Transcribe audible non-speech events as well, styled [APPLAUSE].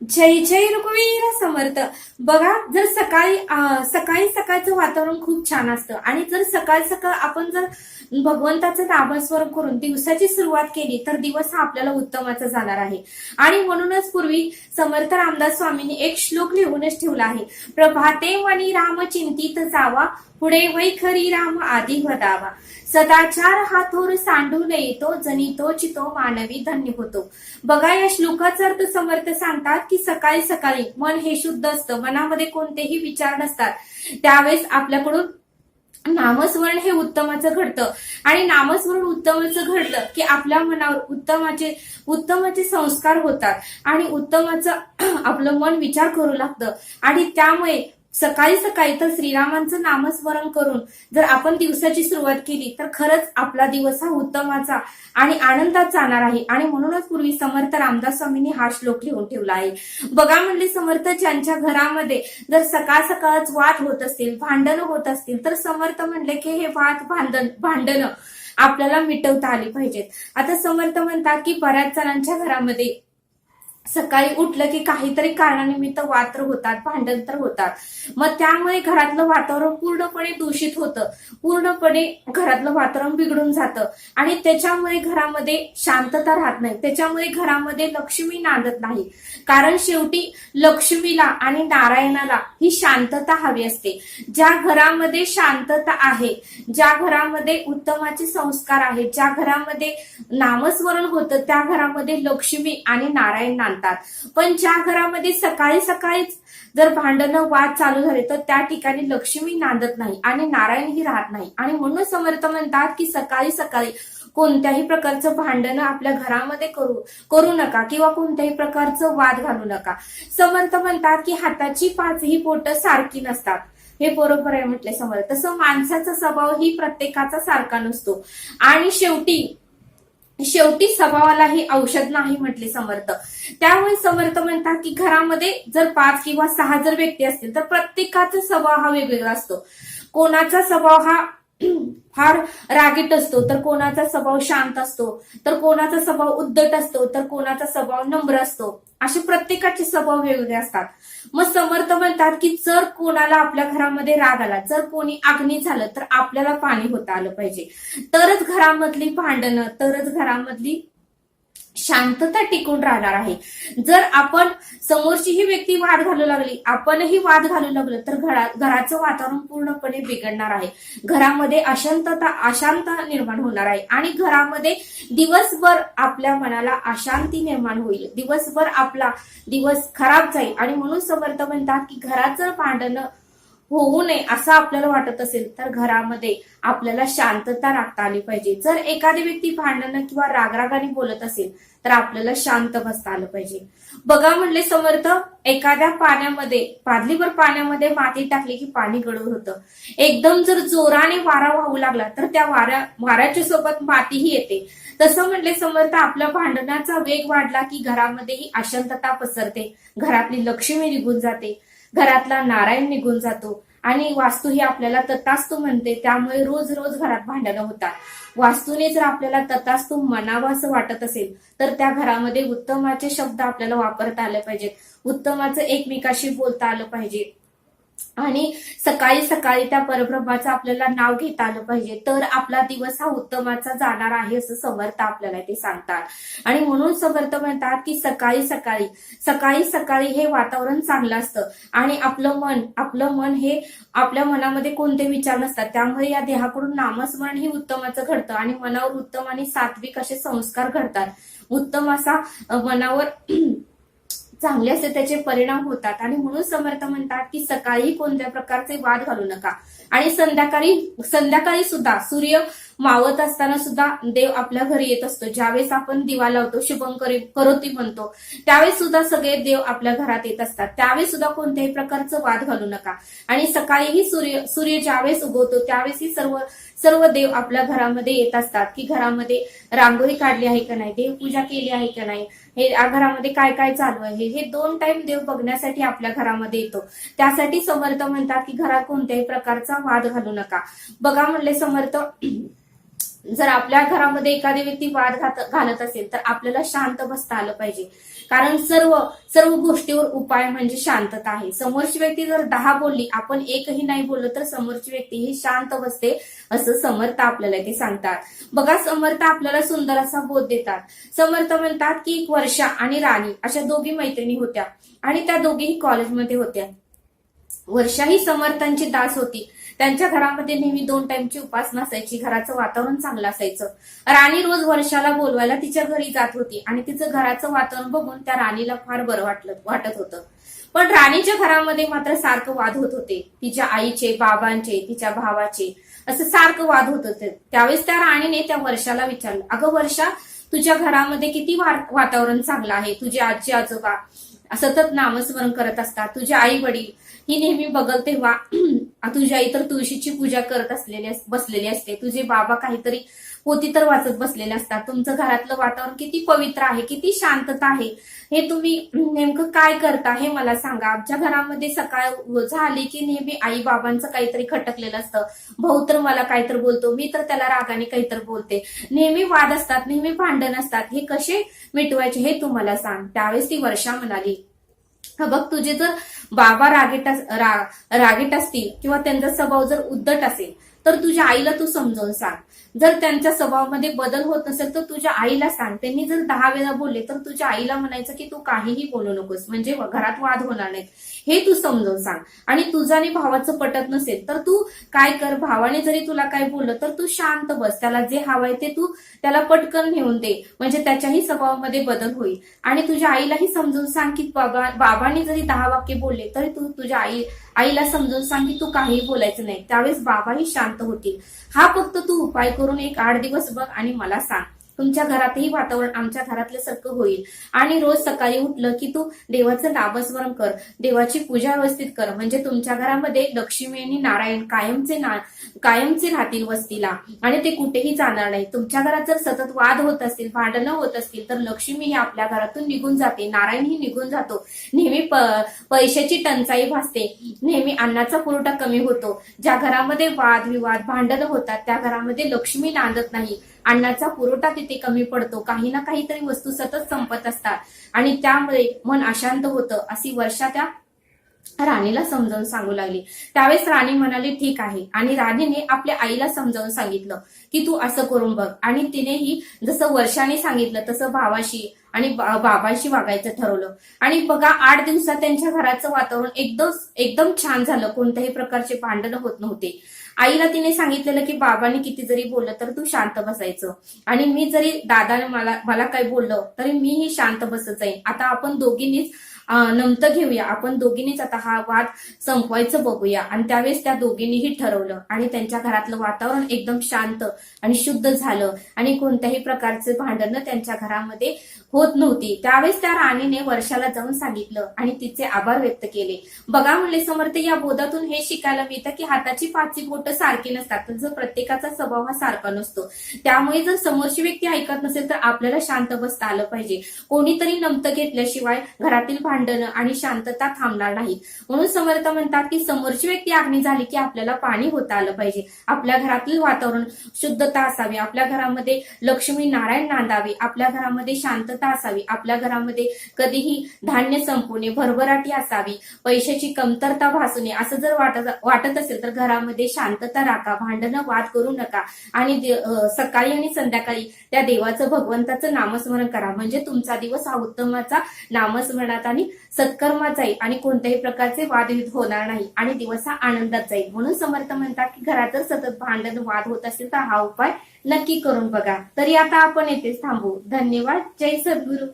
जय जय रुक्मिणी समर्थ. बघा जर सकाळी सकाळी सकाळचं वातावरण खूप छान असतं आणि जर सकाळ सकाळ आपण जर भगवंताचं नामस्मरण करून दिवसाची सुरुवात केली तर दिवस हा आपल्याला उत्तमाचा जाणार आहे. आणि म्हणूनच पूर्वी समर्थ रामदास स्वामींनी एक श्लोक लिहूनच ठेवला आहे. प्रभाते वणी राम चिंतित जावा पुढे वैखरी राम आधी वदावा सदाचार हा थोर सांडून येतो जनितो चितो मानवी धन्य होतो. बघा या श्लोकाचा अर्थ समर्थ सांगतात की सकाळी सकाळी मन हे शुद्ध असतं मनामध्ये कोणतेही विचार नसतात. त्यावेळेस आपल्याकडून नामस्मरण हे उत्तमाचं घडतं. आणि नामस्मरण उत्तमाचं घडलं की आपल्या मनावर उत्तमाचे उत्तमाचे संस्कार होतात. आणि उत्तमाचं [CLEARS THROAT] आपलं मन विचार करू लागतं. आणि त्यामुळे सकाळी सकाळी तर श्रीरामांचं नामस्मरण करून जर आपण दिवसाची सुरुवात केली तर खरंच आपला दिवस हा उत्तमाचा आणि आनंदात जाणार आहे. आणि म्हणूनच पूर्वी समर्थ रामदास स्वामींनी हा श्लोक लिहून ठेवला आहे. बघा म्हणले समर्थ ज्यांच्या घरामध्ये जर सकाळ सकाळच वाद होत असतील भांडणं होत असतील तर समर्थ म्हणले की हे वाद भांडण भांडणं आपल्याला मिटवता आली पाहिजेत. आता समर्थ म्हणतात की बऱ्याच जणांच्या घरामध्ये सकाळी उठलं की काहीतरी कारणानिमित्त वाद तर होतात भांडण तर होतात. मग त्यामुळे घरातलं वातावरण पूर्णपणे दूषित होतं. पूर्णपणे घरातलं वातावरण बिघडून जातं. आणि त्याच्यामुळे घरामध्ये शांतता राहत नाही. त्याच्यामुळे घरामध्ये लक्ष्मी नांदत नाही. कारण शेवटी लक्ष्मीला आणि नारायणाला ही शांतता हवी असते. ज्या घरामध्ये शांतता आहे ज्या घरामध्ये उत्तमाचे संस्कार आहेत ज्या घरामध्ये नामस्मरण होतं त्या घरामध्ये लक्ष्मी आणि नारायण नांद मानतात पण ज्या घरामध्ये सकाळी सकाळीच जर भांडणं वाद चालू झाले तर त्या ठिकाणी लक्ष्मी नांदत नाही आणि नारायणही राहत नाही. आणि म्हणून समर्थ म्हणतात की सकाळी सकाळी कोणत्याही प्रकारचं भांडणं आपल्या घरामध्ये करू करू नका किंवा कोणत्याही प्रकारचं वाद घालू नका. समर्थ म्हणतात की हाताची पाचही पोट सारखी नसतात. हे बरोबर आहे म्हटले समर्थ. तसं माणसाचा स्वभाव ही प्रत्येकाचा सारखा नसतो. आणि शेवटी शेवटी स्वभावालाही औषध नाही म्हटले समर्थ. त्यामुळे समर्थ म्हणतात की घरामध्ये जर पाच किंवा सहा जर व्यक्ती असतील तर प्रत्येकाचा स्वभाव हा वेगवेगळा असतो. कोणाचा स्वभाव हा फार रागीट असतो तर कोणाचा स्वभाव शांत असतो तर कोणाचा स्वभाव उद्धट असतो तर कोणाचा स्वभाव नम्र असतो. असे प्रत्येकाचे स्वभाव वेगवेगळे असतात. मग समर्थ म्हणतात की जर कोणाला आपल्या घरामध्ये राग आला जर कोणी अग्नी झालं तर आपल्याला पाणी होता आलं पाहिजे. तरच घरामधली भांडणं तरच घरामधली शांतता टिकून राहणार आहे. जर आपण समोरची ही व्यक्ती वाद घालू लागली आपणही वाद घालू लागलो तर घरा घराचं वातावरण पूर्णपणे बिघडणार आहे. घरामध्ये अशांतता अशांत निर्माण होणार आहे. आणि घरामध्ये दिवसभर आपल्या मनाला अशांती निर्माण होईल. दिवसभर आपला दिवस खराब जाईल. आणि म्हणून समर्थ म्हणतात की घराचं भांडणं होऊ नये असं आपल्याला वाटत असेल तर घरामध्ये आपल्याला शांतता राखता आली पाहिजे. जर एखादी व्यक्ती भांडणं किंवा रागरागाने बोलत असेल तर आपल्याला शांत बसता आलं पाहिजे. बघा म्हणले समर्थ एखाद्या पाण्यामध्ये पादलीभर पाण्यामध्ये माती टाकली की पाणी गळून होतं. एकदम जर जोराने वारा वाहू लागला तर त्या वाऱ्या वाऱ्याच्या सोबत मातीही येते. तसं म्हणले समर्थ आपल्या भांडणाचा वेग वाढला की घरामध्येही अशांतता पसरते. घरातली लक्ष्मी निघून जाते. घरातला नारायण निघून जातो. आणि वास्तू ही आपल्याला ततास्तू म्हणते त्यामुळे रोज रोज घरात भांडणं होतात. वास्तूने जर आपल्याला ततास्तू म्हणावं असं वाटत असेल तर त्या घरामध्ये उत्तमाचे शब्द आपल्याला वापरता आले पाहिजेत. उत्तमाचं एकमेकाशी बोलता आलं पाहिजे. आणि सकाळी सकाळी त्या परब्रह्माचं आपल्याला नाव घेता आलं पाहिजे. तर आपला दिवस हा उत्तमाचा जाणार आहे असं समर्थ आपल्याला ते सांगतात. आणि म्हणून समर्थ म्हणतात की सकाळी सकाळी सकाळी सकाळी हे वातावरण चांगलं असतं. आणि आपलं मन आपलं मन हे आपल्या मनामध्ये कोणते विचार नसतात. त्यामुळे या देहाकडून नामस्मरण हे उत्तमाचं घडतं. आणि मनावर उत्तम आणि सात्विक असे संस्कार घडतात. उत्तम असा मनावर चांगले असे त्याचे परिणाम होतात. आणि म्हणून समर्थ म्हणतात की सकाळी कोणत्या प्रकारचे वाद घालू नका. आणि संध्याकाळी संध्याकाळी सुद्धा सूर्य मावत असताना सुद्धा देव आपल्या घरी येत असतो. ज्यावेळेस आपण दिवा लावतो शुभंकरी करोती म्हणतो त्यावेळेस सुद्धा सगळे देव आपल्या घरात येत असतात. त्यावेळेस सुद्धा कोणत्याही प्रकारचं वाद घालू नका. आणि सकाळीही सूर्य सूर्य ज्यावेळेस उगवतो त्यावेळेसही सर्व सर्व देव आपल्या घरामध्ये येत असतात की घरामध्ये रांगोळी काढली आहे का नाही देवपूजा केली आहे का नाही हे या घरामध्ये काय काय चालू आहे हे दोन टाइम देव बघण्यासाठी आपल्या घरामध्ये येतो. त्यासाठी समर्थ म्हणतात की घरात कोणत्याही प्रकारचा वाद घालू नका. बघा म्हणले समर्थ जर आपल्या घरामध्ये एखादी व्यक्ती वाद घालत असेल तर आपल्याला शांत बसता आलं पाहिजे. कारण सर्व सर्व गोष्टीवर उपाय म्हणजे शांतता आहे. समोरची व्यक्ती जर दहा बोलली आपण एकही नाही बोललो तर समोरची व्यक्ती ही शांत बसते असं समर्थ आपल्याला ते सांगतात. बघा समर्थ आपल्याला सुंदर असा बोध देतात. समर्थ म्हणतात की एक वर्षा आणि राणी अशा दोघी मैत्रिणी होत्या. आणि त्या दोघीही कॉलेजमध्ये होत्या. वर्षा ही समर्थांची दास होती. त्यांच्या घरामध्ये नेहमी दोन टाइमची उपासना असायची. घराचं वातावरण चांगलं असायचं. राणी रोज वर्षाला बोलवायला तिच्या घरी जात होती आणि तिचं घराचं वातावरण बघून त्या राणीला फार बरं वाटलं वाटत होतं. पण राणीच्या घरामध्ये मात्र सारखं वाद होत होते. तिच्या आईचे बाबांचे तिच्या भावाचे असं सारखं वाद होत होते. त्यावेळेस त्या राणीने त्या वर्षाला विचारलं अगं वर्षा तुझ्या घरामध्ये किती वातावरण चांगलं आहे? तुझे आजी आजोबा सतत नामस्मरण करत असतात. तुझे आई वडील ही नेहमी बघल तेव्हा [CLEARS THROAT] तुझी आई तर तुळशीची पूजा करत असलेली बसलेली असते. तुझे बाबा काहीतरी पोती तर वाचत बसलेले असतात. तुमचं घरातलं वातावरण किती पवित्र आहे किती शांतता आहे हे तुम्ही नेमकं काय करता हे मला सांगा. आमच्या घरामध्ये सकाळ झाली की नेहमी आई बाबांचं काहीतरी खटकलेलं असतं. भाऊ तर मला काहीतरी बोलतो मी तर त्याला रागाने काहीतरी बोलते. नेहमी वाद असतात नेहमी भांडण असतात. हे कसे मिटवायचे हे तू मला सांग. त्यावेळेस ती वर्षा म्हणाली बघ तुझे जर बाबा रागीट अस- रा- रागीट असतील किंवा त्यांचा स्वभाव जर उद्धट असेल तर तुझ्या आईला तू समजावून सांग. जर त्यांच्या स्वभावामध्ये बदल होत नसेल तर तुझ्या आईला सांग. त्यांनी जर दहा वेळा बोलले तर तुझ्या आईला म्हणायचं की तू काहीही बोलू नकोस. म्हणजे घरात वाद होणार नाहीत. हे तू समजावून सांग. आणि तुझं आणि भावाचं पटत नसेल तर तू काय कर? भावाने जरी तुला काय बोललं तर तू शांत बस. त्याला जे हवंय ते तू त्याला पटकन नेऊन दे. म्हणजे त्याच्याही स्वभावामध्ये बदल होईल. आणि तुझ्या आईलाही समजावून सांग की बाबा बाबाने जरी दहा वाक्य बोलले तरी तू तुझ्या आई आईला समजून सांग की तू काही बोलायचं नाही. त्यावेळेस बाबाही शांत होतील. हा फक्त तू उपाय करून एक आठ दिवस बघ आणि मला सांग. तुमच्या घरातही वातावरण आमच्या घरातल्या सारखं होईल. आणि रोज सकाळी उठलं की तू देवाचं नामस्मरण कर. देवाची पूजा व्यवस्थित कर. म्हणजे तुमच्या घरामध्ये लक्ष्मी आणि नारायण कायमचे ना कायमचे राहतील वस्तीला. आणि ते कुठेही जाणार नाही. तुमच्या घरात जर सतत वाद होत असतील भांडणं होत असतील तर लक्ष्मी ही आपल्या घरातून निघून जाते. नारायण ही निघून जातो. नेहमी पैशाची टंचाई भासते. नेहमी अन्नाचा पुरवठा कमी होतो. ज्या घरामध्ये वाद विवाद भांडणं होतात त्या घरामध्ये लक्ष्मी नांदत नाही. अन्नाचा पुरवठा तिथे कमी पडतो. काही ना काहीतरी वस्तू सतत संपत असतात. आणि त्यामुळे मन अशांत होतं. अशी वर्षा त्या राणीला समजावून सांगू लागली. त्यावेळेस राणी म्हणाली ठीक आहे. आणि राणीने आपल्या आईला समजावून सांगितलं की तू असं करून बघ. आणि तिनेही जसं वर्षाने सांगितलं तसं भावाशी आणि बाबांशी वागायचं ठरवलं. आणि बघा आठ दिवसात त्यांच्या घराचं वातावरण एकदम एकदम छान झालं. कोणत्याही प्रकारचे भांडण होत नव्हते. आईला तिने सांगितलेलं की बाबांनी किती जरी बोललं तर तू शांत बसायचं. आणि मी जरी दादाने मला मला काही बोललं तरी मीही शांत बसत जाईन. आता आपण दोघींनीच नमतं घेऊया. आपण दोघींनीच आता हा वाद संपवायचं बघूया. आणि त्यावेळेस त्या दोघींनीही ठरवलं. आणि त्यांच्या घरातलं वातावरण एकदम शांत आणि शुद्ध झालं. आणि कोणत्याही प्रकारचे भांडणं त्यांच्या घरामध्ये होत नव्हती. त्यावेळेस त्या राणीने वर्षाला जाऊन सांगितलं आणि तिचे आभार व्यक्त केले. बघा म्हणले समर्थ या बोधातून हे शिकायला मिळतं की हाताची पाचवी बोट सारखी नसतात. जर प्रत्येकाचा स्वभाव हा सारखा नसतो. त्यामुळे जर समोरची व्यक्ती ऐकत नसेल तर आपल्याला शांत बसता आलं पाहिजे. कोणीतरी नमतं घेतल्याशिवाय घरातील भांड आणि शांतता थांबणार नाही. म्हणून समर्थ म्हणतात की समोरची व्यक्ती आग्नी झाली की आपल्याला पाणी होता आलं पाहिजे. आपल्या घरातील वातावरण शुद्धता असावी. आपल्या घरामध्ये लक्ष्मी नारायण नांदावे. आपल्या घरामध्ये शांतता असावी. आपल्या घरामध्ये कधीही धान्य संपवणे भरभराटी असावी. पैशाची कमतरता भासू नये असं जर वाटत वाटत असेल तर घरामध्ये शांतता राखा. भांडणं वाद करू नका. आणि सकाळी आणि संध्याकाळी त्या देवाचं भगवंताचं नामस्मरण करा. म्हणजे तुमचा दिवस हा उत्तमाचा नामस्मरणात आणि सत्कर्मात जाईल आणि कोणत्याही प्रकारचे वादविध होणार नाही आणि दिवस हा आनंदात जाईल. म्हणून समर्थ म्हणतात की घरात सतत भांडण वाद होत असेल तर हा उपाय नक्की करून बघा. तरी आता आपण येथेच थांबू. धन्यवाद. जय सद्गुरू.